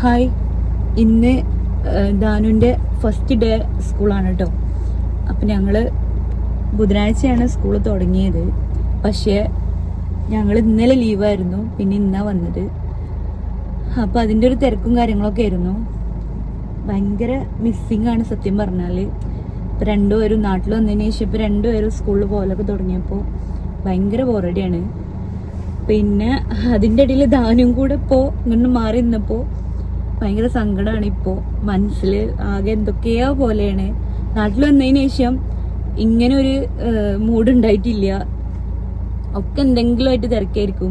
Hi. ഇന്ന് ദാനുവിന്റെ first day സ്കൂളാണ് കേട്ടോ അപ്പം ഞങ്ങൾ ബുധനാഴ്ചയാണ് സ്കൂൾ തുടങ്ങിയത്. പക്ഷേ ഞങ്ങൾ ഇന്നലെ ലീവായിരുന്നു പിന്നെ ഇന്നാ വന്നത്. അപ്പോൾ അതിന്റെ ഒരു തിരക്കും കാര്യങ്ങളൊക്കെ ആയിരുന്നു. ഭയങ്കര മിസ്സിങ് ആണ് സത്യം പറഞ്ഞാൽ ഇപ്പം രണ്ടുപേരും നാട്ടിൽ വന്നതിന് ശേഷം ഇപ്പം രണ്ടുപേരും സ്കൂളിൽ പോകലൊക്കെ തുടങ്ങിയപ്പോൾ ഭയങ്കര ബോറടിയാണ് പിന്നെ അതിന്റെ ഇടയിൽ ദാനും കൂടെ ഇപ്പോൾ ഇങ്ങനെ മാറി നിന്നപ്പോൾ ഭയങ്കര സങ്കടമാണ് ഇപ്പോ. മനസ്സിൽ ആകെ എന്തൊക്കെയോ പോലെയാണ്. നാട്ടിൽ വന്നതിന് ശേഷം ഇങ്ങനെ ഒരു മൂഡ് ഉണ്ടായിട്ടില്ല ഒക്കെ എന്തെങ്കിലും ആയിട്ട് തിരക്കായിരിക്കും.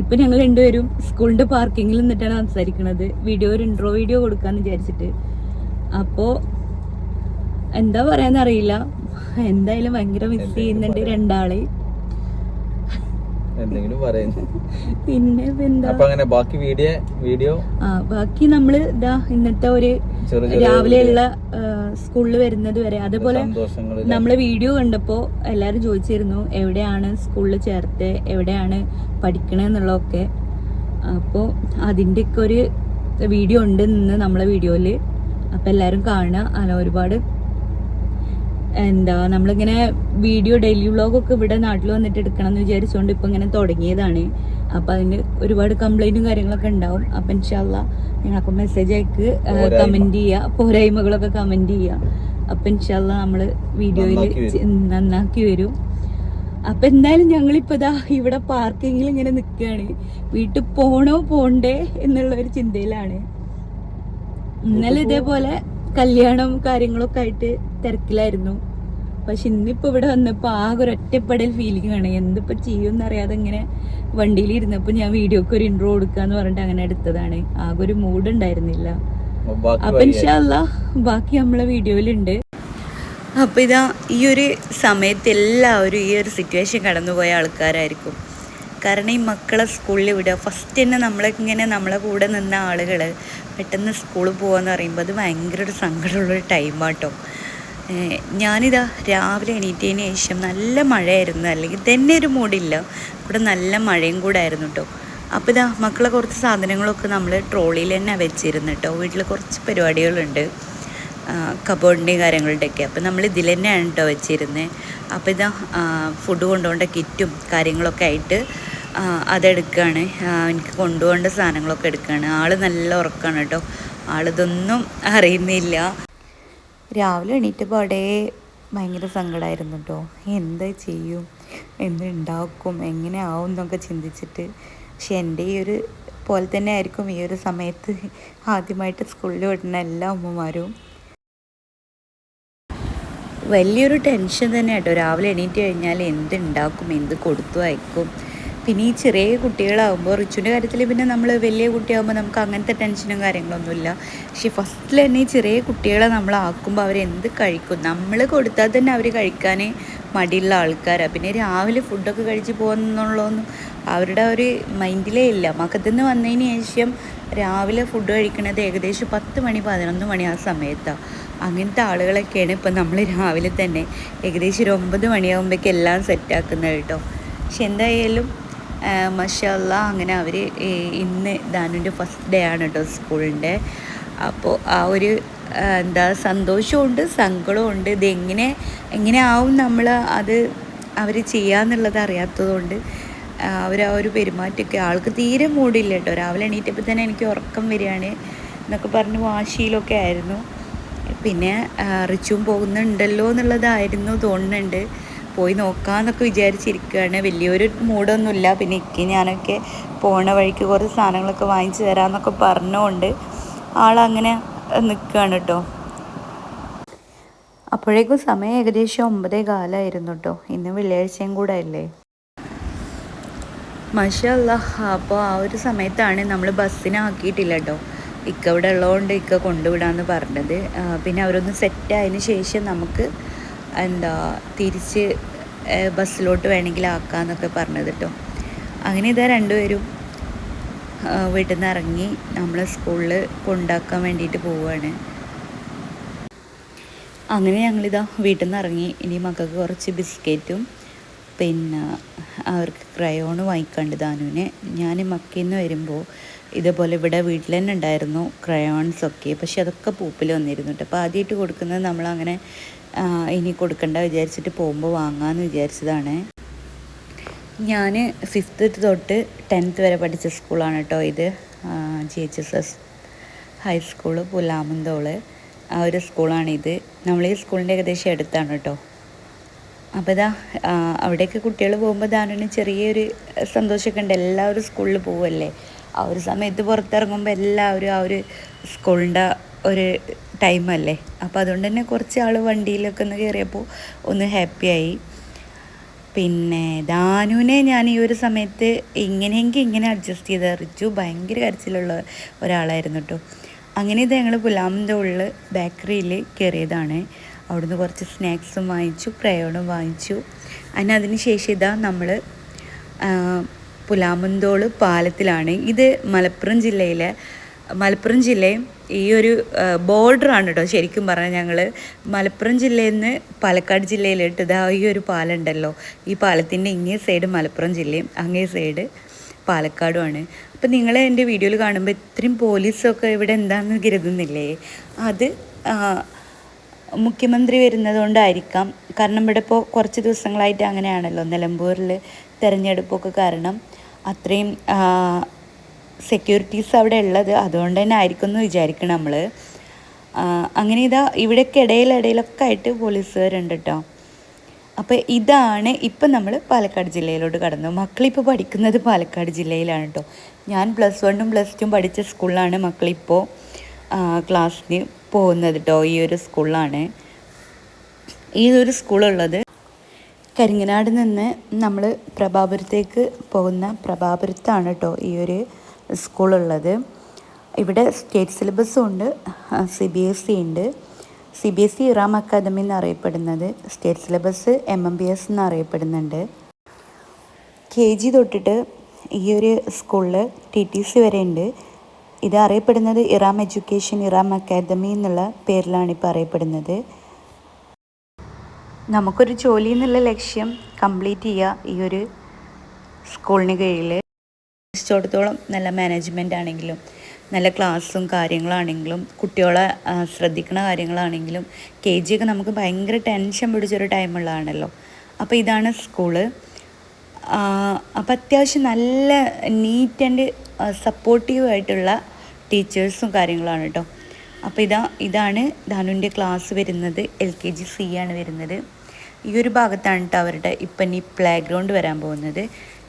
ഇപ്പൊ ഞങ്ങൾ രണ്ടുപേരും സ്കൂളിന്റെ പാർക്കിങ്ങിൽ നിന്നിട്ടാണ് സംസാരിക്കുന്നത് വീഡിയോ ഒരു ഇൻട്രോ വീഡിയോ കൊടുക്കാന്ന് വിചാരിച്ചിട്ട്. അപ്പോ എന്താ പറയാന്നറിയില്ല. എന്തായാലും ഭയങ്കര മിസ് ചെയ്യുന്നുണ്ട് രണ്ടാളെ. എന്തെങ്കിലും പറയുന്നു. പിന്നെ അപ്പൊ അങ്ങനെ ബാക്കി വീഡിയോ വീഡിയോ? ആ ബാക്കി നമ്മൾ ഇതാ ഇന്നത്തെ ഒരു രാവിലെ ഉള്ള രാവിലെയുള്ള സ്കൂളിൽ വരുന്നത് വരെ. അതുപോലെ നമ്മൾ വീഡിയോ കണ്ടപ്പോ എല്ലാരും ചോദിച്ചിരുന്നു എവിടെയാണ് സ്കൂളിൽ ചേർത്ത് എവിടെയാണ് പഠിക്കണമെന്നുള്ളതൊക്കെ അപ്പോൾ അതിന്റെയൊക്കെ ഒരു വീഡിയോ ഉണ്ട് നിന്ന് നമ്മളെ വീഡിയോയിൽ അപ്പോൾ എല്ലാരും കാണുക. അല്ല ഒരുപാട് എന്താ നമ്മളിങ്ങനെ വീഡിയോ ഡെയിലി വ്ളോഗൊക്കെ ഇവിടെ നാട്ടിൽ വന്നിട്ട് എടുക്കണം എന്ന് വിചാരിച്ചുകൊണ്ട് ഇപ്പം ഇങ്ങനെ തുടങ്ങിയതാണ്. അപ്പം അതിന് ഒരുപാട് കംപ്ലൈന്റും കാര്യങ്ങളൊക്കെ ഉണ്ടാവും. അപ്പം ഇൻഷാല്ല ഞങ്ങൾക്ക് മെസ്സേജ് അയക്ക് കമന്റ് കമന്റ് ചെയ്യുക പോരായ്മകളൊക്കെ കമന്റ് ചെയ്യുക അപ്പം ഇൻഷാല്ല നമ്മൾ വീഡിയോയിൽ നന്നാക്കി വരും. അപ്പൊ എന്തായാലും ഞങ്ങളിപ്പോ ദാ ഇവിടെ പാർക്കിങ്ങിൽ ഇങ്ങനെ നിൽക്കുകയാണ് വീട്ടിൽ പോണോ പോണ്ടേ എന്നുള്ള ഒരു ചിന്തയിലാണ്. ഇന്നലെ ഇതേപോലെ കല്യാണം കാര്യങ്ങളൊക്കെ ആയിട്ട് തിരക്കിലായിരുന്നു. പക്ഷെ ഇന്നിപ്പോ ഇവിടെ വന്നപ്പോ ആകെ ഒരു ഒറ്റപ്പെടൽ ഫീലിംഗ് ആണ്. എന്തിപ്പോ ചെയ്യുമെന്ന് അറിയാതെ ഇങ്ങനെ വണ്ടിയിൽ ഇരുന്നപ്പോ ഞാൻ വീഡിയോക്ക് ഒരു ഇൻട്രോ കൊടുക്കാന്ന് പറഞ്ഞിട്ട് അങ്ങനെ എടുത്തതാണ്. ആകെ ഒരു മൂഡ് ഉണ്ടായിരുന്നില്ല. അപ്പൊ ഇൻഷാല്ല ബാക്കി നമ്മളെ വീഡിയോയിലുണ്ട് അപ്പൊ ഇതാ ഈ ഒരു സമയത്ത് എല്ലാവരും ഈ ഒരു സിറ്റുവേഷൻ കടന്നുപോയ ആൾക്കാരായിരിക്കും. കാരണം ഈ മക്കളെ സ്കൂളിൽ വിടുക. ഫസ്റ്റ് തന്നെ നമ്മളിങ്ങനെ നമ്മളെ കൂടെ നിന്ന ആളുകൾ പെട്ടെന്ന് സ്കൂളിൽ പോകാന്ന് പറയുമ്പോൾ അത് ഭയങ്കര ഒരു സങ്കടമുള്ളൊരു ടൈമാട്ടോ ഞാനിതാ രാവിലെ എണീറ്റതിന് ശേഷം നല്ല മഴയായിരുന്നു. അല്ലെങ്കിൽ തന്നെ ഒരു മൂടില്ല ഇവിടെ നല്ല മഴയും കൂടെ ആയിരുന്നു കേട്ടോ അപ്പോൾ ഇതാ മക്കളെ കുറച്ച് സാധനങ്ങളൊക്കെ നമ്മൾ ട്രോളിയിൽ തന്നെ വെച്ചിരുന്നു കേട്ടോ വീട്ടിൽ കുറച്ച് പരിപാടികളുണ്ട്. കബോർഡിന്റെയും കാര്യങ്ങളുടെയൊക്കെ. അപ്പോൾ നമ്മൾ ഇതിൽ തന്നെയാണ് കേട്ടോ വെച്ചിരുന്നത് അപ്പോൾ ഇതാ ഫുഡ് കൊണ്ടുപോകേണ്ട കിറ്റും കാര്യങ്ങളൊക്കെ ആയിട്ട് അതെടുക്കുകയാണ് എനിക്ക് കൊണ്ടുപോകേണ്ട സാധനങ്ങളൊക്കെ എടുക്കുകയാണ് ആൾ നല്ല ഉറക്കമാണ് കേട്ടോ. ആളിതൊന്നും അറിയുന്നില്ല. രാവിലെ എണീറ്റപ്പോൾ അവിടെ ഭയങ്കര സങ്കടമായിരുന്നു കേട്ടോ. എന്താ ചെയ്യും? എന്തുണ്ടാക്കും എങ്ങനെ ആവും എന്നൊക്കെ ചിന്തിച്ചിട്ട്. പക്ഷെ എന്റെ ഈ ഒരു പോലെ തന്നെ ആയിരിക്കും ഈ ഒരു സമയത്ത് ആദ്യമായിട്ട് സ്കൂളിൽ വിടുന്ന എല്ലാ അമ്മമാരും. വലിയൊരു ടെൻഷൻ തന്നെ കേട്ടോ. രാവിലെ എണീറ്റ് കഴിഞ്ഞാൽ എന്തുണ്ടാക്കും എന്ത് കൊടുത്തു അയക്കും? പിന്നെ ഈ ചെറിയ കുട്ടികളാകുമ്പോൾ റിച്ചുവിന്റെ കാര്യത്തിൽ പിന്നെ നമ്മൾ വലിയ കുട്ടിയാകുമ്പോൾ നമുക്ക് അങ്ങനത്തെ ടെൻഷനും കാര്യങ്ങളൊന്നുമില്ല. പക്ഷേ ഫസ്റ്റിൽ തന്നെ ഈ ചെറിയ കുട്ടികളെ നമ്മൾ ആക്കുമ്പോൾ അവരെന്ത് കഴിക്കും? നമ്മൾ കൊടുത്താൽ തന്നെ അവർ കഴിക്കാൻ മടിയുള്ള ആൾക്കാരാണ് പിന്നെ രാവിലെ ഫുഡൊക്കെ കഴിച്ച് പോകുന്നുള്ളതൊന്നും അവരുടെ ഒരു മൈൻഡിലേ ഇല്ല. മക്കത്തുനിന്ന് വന്നതിന് ശേഷം രാവിലെ ഫുഡ് കഴിക്കണത് ഏകദേശം പത്ത് മണി പതിനൊന്ന് മണി ആ സമയത്താണ് അങ്ങനത്തെ ആളുകളൊക്കെയാണ് ഇപ്പം നമ്മൾ രാവിലെ തന്നെ ഏകദേശം ഒരു ഒമ്പത് മണിയാകുമ്പോഴേക്കും എല്ലാം സെറ്റാക്കുന്നത് കേട്ടോ. പക്ഷെ എന്തായാലും മഷല്ല അങ്ങനെ അവർ ഇന്ന് ദാനുവിന്റെ ഫസ്റ്റ് ഡേ ആണ് കേട്ടോ സ്കൂളിന്റെ അപ്പോൾ ആ ഒരു എന്താ സന്തോഷമുണ്ട് സങ്കടമുണ്ട് ഇതെങ്ങനെ എങ്ങനെ ആവും നമ്മൾ അത് അവർ ചെയ്യാന്നുള്ളത് അറിയാത്തതുകൊണ്ട് അവർ ആ ഒരു പെരുമാറ്റമൊക്കെ ആൾക്ക് തീരെ മൂടില്ല കേട്ടോ രാവിലെ എണീറ്റപ്പോൾ തന്നെ എനിക്ക് ഉറക്കം വരികയാണ് എന്നൊക്കെ പറഞ്ഞ് വാശിയിലൊക്കെ ആയിരുന്നു. പിന്നെ റിച്ചും പോകുന്നുണ്ടല്ലോ എന്നുള്ളതായിരുന്നു തോന്നുന്നുണ്ട്. പോയി നോക്കാമെന്നൊക്കെ വിചാരിച്ചിരിക്കുകയാണ് വലിയൊരു മൂടൊന്നുമില്ല. പിന്നെ ഇക്ക് ഞാനൊക്കെ പോണ വഴിക്ക് കുറച്ച് സാധനങ്ങളൊക്കെ വാങ്ങിച്ചു തരാമെന്നൊക്കെ പറഞ്ഞുകൊണ്ട് ആളങ്ങനെ നിൽക്കുകയാണ് കേട്ടോ അപ്പോഴേക്കും സമയം ഏകദേശം ഒമ്പതേ കാലമായിരുന്നു കേട്ടോ ഇന്ന് വെള്ളിയാഴ്ചയും കൂടെ അല്ലേ മഷല്ല അപ്പോൾ ആ ഒരു സമയത്താണ് നമ്മൾ ബസ്സിനാക്കിയിട്ടില്ല കേട്ടോ ഇക്ക ഇവിടെ ഉള്ളതുകൊണ്ട് ഇക്ക കൊണ്ടുവിടാമെന്ന് പറഞ്ഞത്. പിന്നെ അവരൊന്ന് സെറ്റ് ആയതിന് ശേഷം നമുക്ക് എന്താ തിരിച്ച് ബസ്സിലോട്ട് വേണമെങ്കിൽ ആക്കാമെന്നൊക്കെ പറഞ്ഞത് കേട്ടോ. അങ്ങനെ ഇതാ രണ്ടുപേരും വീട്ടിൽ നിന്ന് ഇറങ്ങി നമ്മളെ സ്കൂളിൽ കൊണ്ടാക്കാൻ വേണ്ടിയിട്ട് പോവുകയാണ് അങ്ങനെ ഞങ്ങളിതാ വീട്ടിൽ നിന്ന് ഇറങ്ങി ഇനി മക്കൾക്ക് കുറച്ച് ബിസ്ക്കറ്റും പിന്നെ അവർക്ക് ക്രയോണ് വാങ്ങിക്കാണ്ട് ദാനുവിന് ഞാൻ മക്കയിൽ നിന്ന് വരുമ്പോൾ ഇതേപോലെ ഇവിടെ വീട്ടിൽ തന്നെ ഉണ്ടായിരുന്നു ക്രയോൺസൊക്കെ പക്ഷെ അതൊക്കെ പൂപ്പിൽ വന്നിരുന്നു കേട്ടോ. അപ്പോൾ ആദ്യമായിട്ട് കൊടുക്കുന്നത് നമ്മളങ്ങനെ ഇനി കൊടുക്കണ്ട വിചാരിച്ചിട്ട് പോകുമ്പോൾ വാങ്ങാമെന്ന് വിചാരിച്ചതാണ്. ഞാൻ ഫിഫ്ത്ത് തൊട്ട് ടെൻത്ത് വരെ പഠിച്ച സ്കൂളാണ് കേട്ടോ ഇത്. G H S S high school Pulamanthole ആ ഒരു സ്കൂളാണിത് നമ്മൾ ഈ സ്കൂളിന്റെ ഏകദേശം അടുത്താണ് കേട്ടോ അപ്പോൾ ഇതാ അവിടെയൊക്കെ കുട്ടികൾ പോകുമ്പോൾ ദാനുവിന് ചെറിയൊരു സന്തോഷമൊക്കെ ഉണ്ട്. എല്ലാവരും സ്കൂളിൽ പോവല്ലേ? ആ ഒരു സമയത്ത് പുറത്തിറങ്ങുമ്പോൾ എല്ലാവരും ആ ഒരു സ്കൂളിന്റെ ഒരു ടൈമല്ലേ. അപ്പോൾ അതുകൊണ്ട് തന്നെ കുറച്ച് ആൾ വണ്ടിയിലൊക്കെ ഒന്ന് കയറിയപ്പോൾ ഒന്ന് ഹാപ്പിയായി പിന്നെ ദാനുവിനെ ഞാൻ ഈ ഒരു സമയത്ത് ഇങ്ങനെയെങ്കിൽ ഇങ്ങനെ അഡ്ജസ്റ്റ് ചെയ്ത് അറിച്ചു ഭയങ്കര കരച്ചിലുള്ള ഒരാളായിരുന്നു കേട്ടോ അങ്ങനെ ഇത് ഞങ്ങൾ പുലാമിന്റെ ഉള്ളിൽ ബേക്കറിയിൽ കയറിയതാണ് അവിടുന്ന് കുറച്ച് സ്നാക്സും വാങ്ങിച്ചു ക്രയോണും വാങ്ങിച്ചു. അതിന് ശേഷം ഇതാ നമ്മൾ പുലാമന്തോൾ പാലത്തിലാണ്. ഇത് മലപ്പുറം ജില്ലയിലെ മലപ്പുറം ജില്ലയും ഈ ഒരു ബോർഡറാണ് കേട്ടോ ശരിക്കും പറഞ്ഞാൽ ഞങ്ങൾ മലപ്പുറം ജില്ലയിൽ നിന്ന് പാലക്കാട് ജില്ലയിലിട്ട് ഇതാ ഈ ഒരു പാലം ഉണ്ടല്ലോ ഈ പാലത്തിന്റെ ഇങ്ങേ സൈഡ് മലപ്പുറം ജില്ലയും അങ്ങേ സൈഡ് പാലക്കാടുമാണ് അപ്പം നിങ്ങൾ എന്റെ വീഡിയോയിൽ കാണുമ്പോൾ ഇത്രയും പോലീസൊക്കെ ഇവിടെ എന്താണെന്ന് കരുതുന്നില്ലേ? അത് മുഖ്യമന്ത്രി വരുന്നതുകൊണ്ടായിരിക്കാം. കാരണം ഇവിടെ ഇപ്പോൾ കുറച്ച് ദിവസങ്ങളായിട്ട് അങ്ങനെയാണല്ലോ. നിലമ്പൂരിൽ തിരഞ്ഞെടുപ്പൊക്കെ കാരണം അത്രയും സെക്യൂരിറ്റീസ് അവിടെ ഉള്ളത്. അതുകൊണ്ട് തന്നെ ആയിരിക്കും എന്ന് വിചാരിക്കണം നമ്മൾ അങ്ങനെ ഇതാ ഇവിടെയൊക്കെ ഇടയിലിടയിലൊക്കെ ആയിട്ട് പോലീസുകാരുണ്ട് കേട്ടോ അപ്പോൾ ഇതാണ് ഇപ്പം നമ്മൾ പാലക്കാട് ജില്ലയിലോട്ട് കടന്നു. മക്കളിപ്പോൾ പഠിക്കുന്നത് പാലക്കാട് ജില്ലയിലാണ് കേട്ടോ ഞാൻ പ്ലസ് വണ്ണും പ്ലസ് ടുവും പഠിച്ച സ്കൂളിലാണ് മക്കളിപ്പോൾ ക്ലാസ്സിന് പോകുന്നത് കേട്ടോ ഈ ഒരു സ്കൂളിലാണ് ഈ ഒരു സ്കൂളുള്ളത് കരിങ്ങനാട് നിന്ന് നമ്മൾ പ്രഭാപുരത്തേക്ക് പോകുന്ന പ്രഭാപുരത്താണ് കേട്ടോ ഈ ഒരു സ്കൂളുള്ളത്. ഇവിടെ സ്റ്റേറ്റ് സിലബസും ഉണ്ട് സി ബി എസ് ഇ ഉണ്ട്. C B S E Iram academy എന്നറിയപ്പെടുന്നത് state syllabus M M B S എന്നറിയപ്പെടുന്നുണ്ട്. K G തൊട്ടിട്ട് ഈ ഒരു സ്കൂളിൽ ടി ടി സി വരെ ഉണ്ട്. ഇത് അറിയപ്പെടുന്നത് ഇറാം എഡ്യൂക്കേഷൻ ഇറാം അക്കാദമി എന്നുള്ള പേരിലാണ് ഇപ്പോൾ അറിയപ്പെടുന്നത്. നമുക്കൊരു ജോലി എന്നുള്ള ലക്ഷ്യം കംപ്ലീറ്റ് ചെയ്യുക ഈ ഒരു സ്കൂളിന് കീഴിൽ ഇഷ്ടത്തോളം നല്ല മാനേജ്മെന്റ് ആണെങ്കിലും നല്ല ക്ലാസ്സും കാര്യങ്ങളാണെങ്കിലും കുട്ടികളെ ശ്രദ്ധിക്കുന്ന കാര്യങ്ങളാണെങ്കിലും കെ ജി ഒക്കെ നമുക്ക് ഭയങ്കര ടെൻഷൻ പിടിച്ചൊരു ടൈമുള്ളതാണല്ലോ അപ്പോൾ ഇതാണ് സ്കൂൾ അപ്പോൾ അത്യാവശ്യം നല്ല നീറ്റ് ആൻഡ് സപ്പോർട്ടീവ് ആയിട്ടുള്ള ടീച്ചേഴ്സും കാര്യങ്ങളാണ് കേട്ടോ അപ്പോൾ ഇതാ ഇതാണ് ധനുവിന്റെ ക്ലാസ് വരുന്നത്. എൽ കെ ജി സി ആണ് വരുന്നത്. ഈ ഒരു ഭാഗത്താണ് കേട്ടോ അവരുടെ ഇപ്പം ഇനി പ്ലേ ഗ്രൗണ്ട് വരാൻ പോകുന്നത്.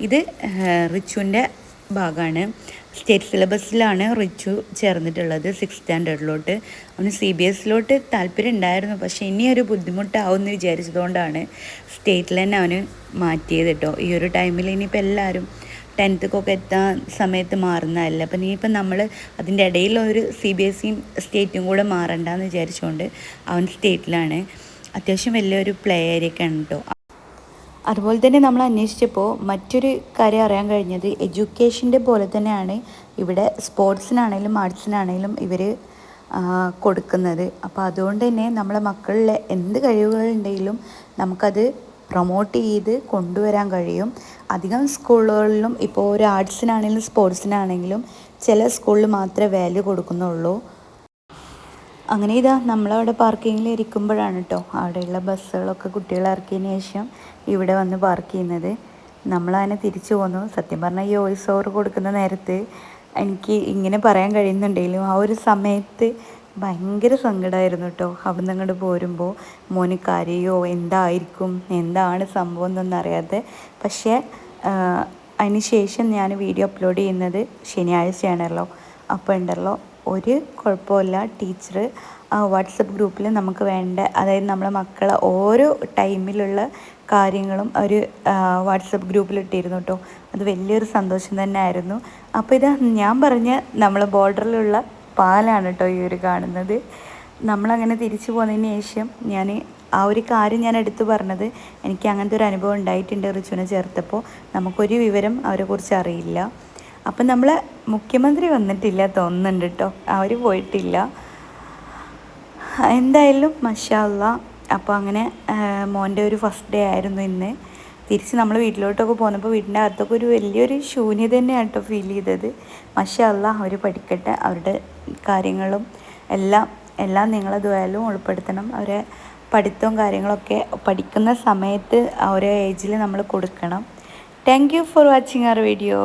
ഇത് റിച്ചുവിന്റെ ഭാഗമാണ്. സ്റ്റേറ്റ് സിലബസിലാണ് റിച്ചു ചേർന്നിട്ടുള്ളത് സിക്സ് സ്റ്റാൻഡേർഡിലോട്ട് അവന് സി ബി എസിലോട്ട് താല്പര്യം ഉണ്ടായിരുന്നു പക്ഷേ ഇനി ഒരു ബുദ്ധിമുട്ടാവുമെന്ന് വിചാരിച്ചതുകൊണ്ടാണ് സ്റ്റേറ്റിൽ തന്നെ അവന് മാറ്റിയത് കേട്ടോ. ഈ ഒരു ടൈമിൽ ഇനിയിപ്പോൾ എല്ലാവരും ടെൻത്തൊക്കെ എത്താൻ സമയത്ത് മാറുന്നതല്ല. അപ്പം ഇനിയിപ്പം നമ്മൾ അതിന്റെ ഇടയിൽ ഒരു സി ബി എസ് സിയും സ്റ്റേറ്റും കൂടെ മാറണ്ടെന്ന് വിചാരിച്ചുകൊണ്ട് അവൻ സ്റ്റേറ്റിലാണ് അത്യാവശ്യം വലിയൊരു പ്ലേ ഉണ്ട് കേട്ടോ. അതുപോലെ തന്നെ നമ്മൾ അന്വേഷിച്ചപ്പോൾ മറ്റൊരു കാര്യം അറിയാൻ കഴിഞ്ഞത് എഡ്യൂക്കേഷന്റെ പോലെ തന്നെയാണ് ഇവിടെ സ്പോർട്സിനാണേലും ആർട്സിനാണേലും ഇവർ കൊടുക്കുന്നത്. അപ്പോൾ അതുകൊണ്ട് തന്നെ നമ്മളെ മക്കളിലെ എന്ത് കഴിവുകളുണ്ടെങ്കിലും നമുക്കത് പ്രൊമോട്ട് ചെയ്ത് കൊണ്ടുവരാൻ കഴിയും. അധികം സ്കൂളുകളിലും ഇപ്പോൾ ഒരു ആർട്സിനാണെങ്കിലും സ്പോർട്സിനാണെങ്കിലും ചില സ്കൂളിൽ മാത്രമേ വാല്യൂ കൊടുക്കുന്നുള്ളൂ. അങ്ങനെ ഇതാ നമ്മളവിടെ പാർക്കിങ്ങിൽ ഇരിക്കുമ്പോഴാണ് കേട്ടോ അവിടെയുള്ള ബസ്സുകളൊക്കെ കുട്ടികളെ ഇറക്കിയതിന് ശേഷം ഇവിടെ വന്ന് പാർക്ക് ചെയ്യുന്നത്. നമ്മളതിനെ തിരിച്ചു പോന്നു. സത്യം പറഞ്ഞാൽ ഈ വോയിസ് ഓവർ കൊടുക്കുന്ന നേരത്ത് എനിക്ക് ഇങ്ങനെ പറയാൻ കഴിയുന്നുണ്ടെങ്കിലും ആ ഒരു സമയത്ത് ഭയങ്കര സങ്കടമായിരുന്നു കേട്ടോ അവിടുന്ന് അങ്ങോട്ട് പോരുമ്പോൾ മോന് കരയോ എന്തായിരിക്കും എന്താണ് സംഭവം എന്നൊന്നും അറിയാതെ. പക്ഷേ അതിന് ശേഷം ഞാൻ വീഡിയോ അപ്ലോഡ് ചെയ്യുന്നത് ശനിയാഴ്ചയാണല്ലോ. അപ്പോൾ ഉണ്ടല്ലോ ഒരു കുഴപ്പമില്ല. ടീച്ചർ വാട്സപ്പ് ഗ്രൂപ്പിൽ നമുക്ക് വേണ്ട അതായത് നമ്മളെ മക്കളെ ഓരോ ടൈമിലുള്ള കാര്യങ്ങളും ഒരു വാട്സപ്പ് ഗ്രൂപ്പിൽ ഇട്ടിരുന്നു കേട്ടോ. അത് വലിയൊരു സന്തോഷം തന്നെ ആയിരുന്നു അപ്പോൾ ഇത് ഞാൻ പറഞ്ഞ നമ്മളെ ബോർഡറിലുള്ള പാലാണ് കേട്ടോ ഈ ഒരു കാണുന്നത്. നമ്മളങ്ങനെ തിരിച്ചു പോന്നതിന് ശേഷം ഞാൻ ആ ഒരു കാര്യം ഞാൻ എടുത്തു പറഞ്ഞത് എനിക്ക് അങ്ങനത്തെ ഒരു അനുഭവം ഉണ്ടായിട്ടുണ്ട് റിച്ചുവിനെ ചേർത്തപ്പോൾ. നമുക്കൊരു വിവരം അവരെക്കുറിച്ച് അറിയില്ല. അപ്പം നമ്മൾ മുഖ്യമന്ത്രി വന്നിട്ടില്ല തോന്നുന്നുണ്ട് കേട്ടോ അവർ പോയിട്ടില്ല. എന്തായാലും മഷാല്ല അപ്പോൾ അങ്ങനെ മോന്റെ ഒരു ഫസ്റ്റ് ഡേ ആയിരുന്നു ഇന്ന്. തിരിച്ച് നമ്മൾ വീട്ടിലോട്ടൊക്കെ പോന്നപ്പോൾ വീടിന്റെ അകത്തൊക്കെ ഒരു വലിയൊരു ശൂന്യത തന്നെയാണ് കേട്ടോ ഫീൽ ചെയ്തത്. മഷാല്ല അവർ പഠിക്കട്ടെ. അവരുടെ കാര്യങ്ങളും എല്ലാം എല്ലാം നിങ്ങളെ ദ്വയാലും ഉൾപ്പെടുത്തണം. അവരെ പഠിത്തവും കാര്യങ്ങളൊക്കെ പഠിക്കുന്ന സമയത്ത് ഒരു ഏജിൽ നമ്മൾ കൊടുക്കണം. Thank you for watching our video